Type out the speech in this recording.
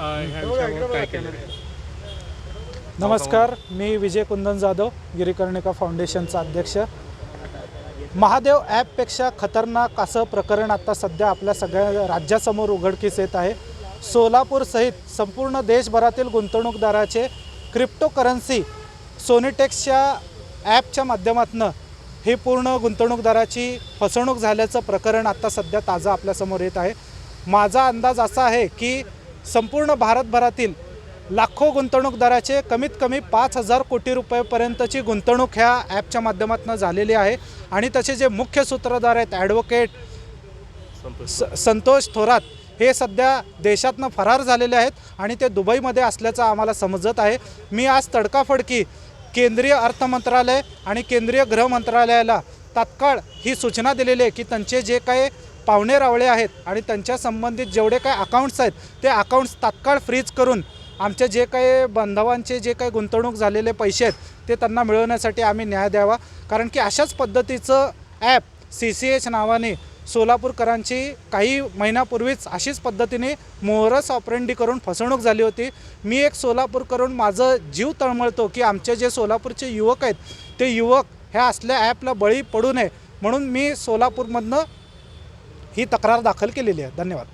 ह्या विषयावर काय केलं? नमस्कार मी विजय कुंदन जाधव गिरीकर्णिका फाउंडेशनचा अध्यक्ष. महादेव ॲपपेक्षा खतरनाक असं प्रकरण आता सध्या आपल्या सगळ्या राज्यासमोर उघडकीस येत आहे. सोलापूरसहित संपूर्ण देशभरातील गुंतवणूकदाराचे क्रिप्टोकरन्सी सोनिटेक्सच्या ॲपच्या माध्यमातून ही पूर्ण गुंतवणूकदाराची फसवणूक झाल्याचं प्रकरण आता सध्या ताजं आपल्यासमोर येत आहे. माझा अंदाज असा आहे की संपूर्ण भारतभरातील लाखो गुंतवणूकदाराचे कमीत कमी पाच हजार कोटी रुपयेपर्यंतची गुंतवणूक ह्या ॲपच्या माध्यमातून झालेली आहे. आणि त्याचे जे मुख्य सूत्रधार आहेत ॲडव्होकेट स संतोष थोरात हे सध्या देशातनं फरार झालेले आहेत आणि ते दुबईमध्ये असल्याचं आम्हाला समजत आहे. मी आज तडकाफडकी केंद्रीय अर्थ मंत्रालय आणि केंद्रीय गृह मंत्रालयाला तात्काळ ही सूचना दिलेली आहे की त्यांचे जे काही पाहुणे रावळे आहेत आणि त्यांच्या संबंधित जेवढे काही अकाउंट्स आहेत ते अकाउंट्स तात्काळ फ्रीज करून आमचे जे काही बांधवांचे जे काही गुंतवणूक झालेले पैसे आहेत ते त्यांना मिळवण्यासाठी आम्ही न्याय द्यावा. कारण की अशाच पद्धतीचं ॲप सी सी एच नावाने सोलापूरकरांची काही महिन्यापूर्वीच अशीच पद्धतीने मोहरस ऑपरेंडी करून फसवणूक झाली होती. मी एक सोलापूर करून माझं जीव तळमळतो की आमचे जे सोलापूरचे युवक आहेत ते युवक ह्या असल्या ॲपला बळी पडू नये. म्हणून मी सोलापूरमधनं ही तक्रार दाखल केलेली आहे. धन्यवाद.